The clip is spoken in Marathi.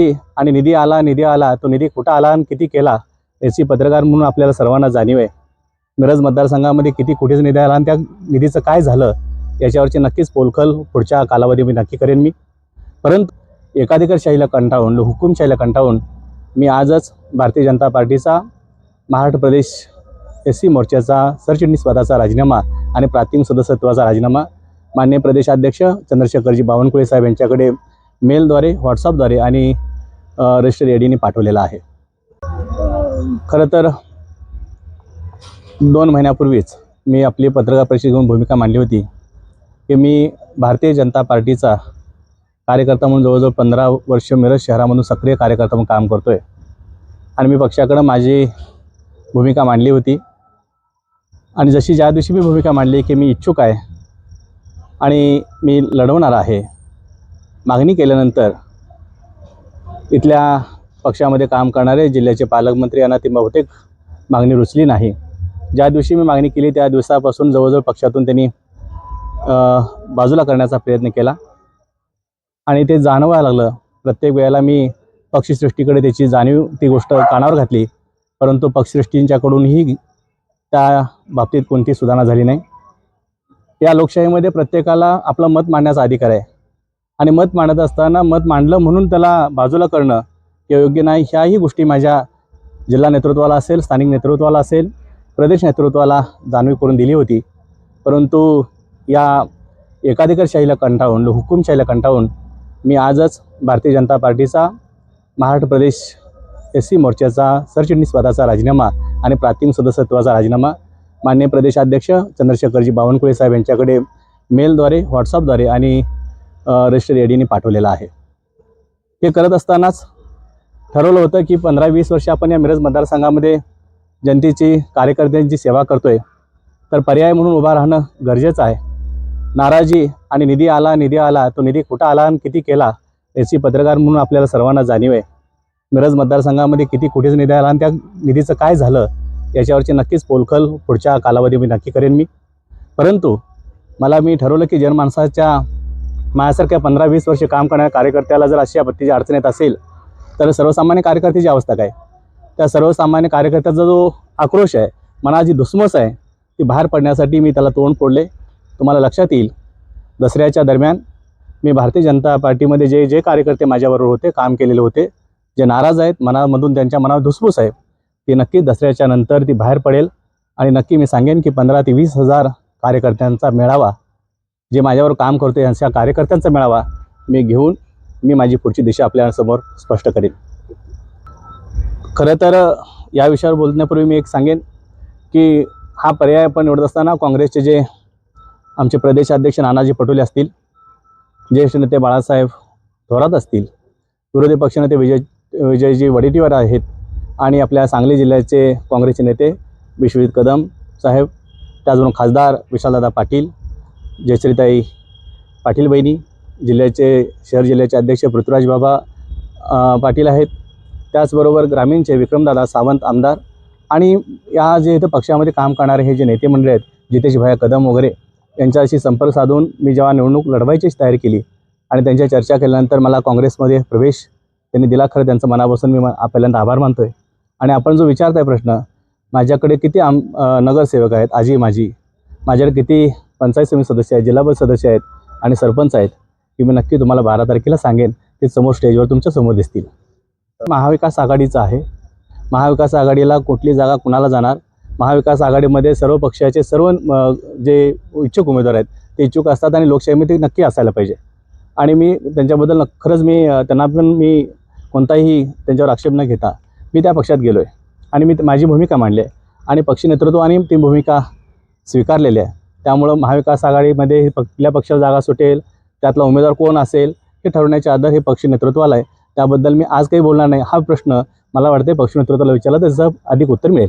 आणि निधी आला निधी आला तो निधी कुठं आला आणि किती केला याची पत्रकार म्हणून आपल्याला सर्वांना जाणीव आहे. मिरज मतदारसंघामध्ये किती कुठेच निधी आला आणि त्या निधीचं काय झालं याच्यावरची नक्कीच पोलखल पुढच्या कालावधी मी नक्की करेन मी. परंतु एकाधिकारशाहीला कंटाळून हुकुमशाहीला कंटाळून मी आजच भारतीय जनता पार्टीचा महाराष्ट्र प्रदेश एस सी मोर्चाचा सरचिटणीस पदाचा राजीनामा आणि प्राथमिक सदस्यत्वाचा राजीनामा मान्य प्रदेशाध्यक्ष चंद्रशेखरजी बावनकुळे साहेब यांच्याकडे मेलद्वारे व्हॉट्सअपद्वारे आणि रजिस्टर एडीने पाठवलेला आहे. खरं तर दोन महिन्यापूर्वीच मी आपली पत्रकार परिषद घेऊन भूमिका मांडली होती की मी भारतीय जनता पार्टीचा कार्यकर्ता म्हणून जवळजवळ पंधरा वर्ष मिरज शहरामधून सक्रिय कार्यकर्ता म्हणून काम करतो आहे आणि मी पक्षाकडं माझी भूमिका मांडली होती. आणि जशी ज्या दिवशी मी भूमिका मांडली की मी इच्छुक आहे आणि मी लढवणार आहे मागणी केल्यानंतर इथल्या पक्षामध्ये काम करणारे जिल्ह्याचे पालकमंत्री यांना ती बहुतेक मागणी रुचली नाही. ज्या दिवशी मी मागणी केली त्या दिवसापासून जवळजवळ पक्षातून त्यांनी बाजूला करण्याचा प्रयत्न केला. आणि ते जाणवायला लागलं. प्रत्येक वेळेला मी पक्षसृष्टीकडे त्याची जाणीव ती गोष्ट कानावर घातली. परंतु पक्षसृष्टींच्याकडूनही त्या बाबतीत कोणती सुधारणा झाली नाही. या लोकशाहीमध्ये प्रत्येकाला आपलं मत मांडण्याचा अधिकार आहे. आणि मत मांडत असताना मत मांडलं म्हणून त्याला बाजूला करणं किंवा योग्य नाही. ह्याही गोष्टी माझ्या जिल्हा नेतृत्वाला असेल स्थानिक नेतृत्वाला असेल प्रदेश नेतृत्वाला जाणीव करून दिली होती. परंतु या एकाधिकारशाहीला कंटाळून हुकुमशाहीला कंटाळून मी आजच भारतीय जनता पार्टीचा महाराष्ट्र प्रदेश एस सी मोर्चाचा सरचिटणीस पदाचा राजीनामा आणि प्राथमिक सदस्यत्वाचा राजीनामा मान्य प्रदेशाध्यक्ष चंद्रशेखरजी बावनकुळे साहेब यांच्याकडे मेलद्वारे व्हॉट्सअपद्वारे आणि रजिस्टर एडीने पाठवलेला आहे. हे करत असतानाच ठरवलं होतं की पंधरा वीस वर्ष आपण या मिरज मतदारसंघामध्ये जनतेची कार्यकर्त्यांची सेवा करतोय. तर पर्याय म्हणून उभा राहणं गरजेचं आहे. नाराजी आणि निधी आला निधी आला तो निधी कुठं आला आणि किती केला याची पत्रकार म्हणून आपल्याला सर्वांना जाणीव आहे मिरज मतदारसंघामध्ये किती कुठेच निधी आला आणि त्या निधीचं काय झालं याच्यावरची नक्कीच पोलखल पुढच्या कालावधी मी नक्की करेन मी. परंतु मला मी ठरवलं की जनमानसाच्या माझ्यासारख्या पंधरा वीस वर्ष काम करणाऱ्या कार्यकर्त्याला जर अशा आपत्तीची अडचण येत असेल तर सर्वसामान्य कार्यकर्त्याची अवस्था काय? त्या सर्वसामान्य कार्यकर्त्याचा जो आक्रोश आहे मनात जी धुसमस आहे ती बाहेर पडण्यासाठी मी त्याला तोंड फोडले. तुम्हाला लक्षात येईल दसऱ्याच्या दरम्यान मी भारतीय जनता पार्टीमध्ये जे जे कार्यकर्ते माझ्याबरोबर होते काम केलेले होते जे नाराज आहेत मनामधून त्यांच्या मनावर धुसफूस आहे ती नक्की दसऱ्याच्या नंतर ती बाहेर पडेल. आणि नक्की मी सांगेन की पंधरा ते वीस हजार कार्यकर्त्यांचा मेळावा जे माझ्यावर काम करतो यांच्या कार्यकर्त्यांचा मेळावा मी घेऊन मी माझी पुढची दिशा आपल्यासमोर स्पष्ट करेन. खरं तर या विषयावर बोलण्यापूर्वी मी एक सांगेन की हा पर्याय आपण निवडत असताना काँग्रेसचे जे आमचे प्रदेशाध्यक्ष नानाजी पटोले असतील ज्येष्ठ नेते बाळासाहेब थोरात असतील विरोधी पक्षनेते विजय विजयजी वडेट्टीवार आहेत आणि आपल्या सांगली जिल्ह्याचे काँग्रेसचे नेते विश्वजित कदम साहेब त्याचबरोबर खासदार विशालदादा पाटील जयश्रीताई पाटील बहिणी जिल्ह्याचे शहर जिल्ह्याचे अध्यक्ष पृथ्वीराज बाबा पाटील आहेत. त्याचबरोबर ग्रामीणचे विक्रमदादा सावंत आमदार आणि या जे इथं पक्षामध्ये काम करणारे हे जे नेते मंडळी आहेत जितेश भैया कदम वगैरे यांच्याशी संपर्क साधून मी जेव्हा निवडणूक लढवायचीच तयारी केली आणि त्यांच्या चर्चा केल्यानंतर मला काँग्रेसमध्ये प्रवेश त्यांनी दिला खरं त्यांचं मनापासून मी म- पहिल्यांदा आभार मानतो आहे आणि आपण जो विचारताय प्रश्न माझ्याकडे किती आम नगरसेवक आहेत आजी माझी माझ्याकडे किती पंचायत समिती सदस्य आहेत जिल्हा परिषद सदस्य आहेत आणि सरपंच आहेत की मी नक्की तुम्हाला बारा तारखेला सांगेन ते समोर स्टेजवर तुमच्यासमोर दिसतील. महाविकास आघाडीचा आहे. महाविकास आघाडीला कुठली जागा कुणाला जाणार? महाविकास आघाडीमध्ये सर्व पक्षाचे सर्व जे इच्छुक उमेदवार आहेत ते इच्छुक असतात आणि लोकशाहीमध्ये नक्की असायला पाहिजे. आणि मी त्यांच्याबद्दल खरंच मी त्यांना पण मी कोणताही त्यांच्यावर आक्षेप न घेता मी त्या पक्षात गेलो आहे आणि मी माझी भूमिका मांडली आहे. आणि पक्षी नेतृत्व आणि ती भूमिका स्वीकारलेली आहे. त्यामुळं महाविकास आघाडीमध्ये हे कुठल्या पक्षाला जागा सुटेल त्यातला उमेदवार कोण असेल हे ठरवण्याचे आधार हे पक्ष नेतृत्वाला आहे. त्याबद्दल मी आज काही बोलणार नाही. हा प्रश्न मला वाटते पक्ष नेतृत्वाला विचारला त्याचं अधिक उत्तर मिळेल.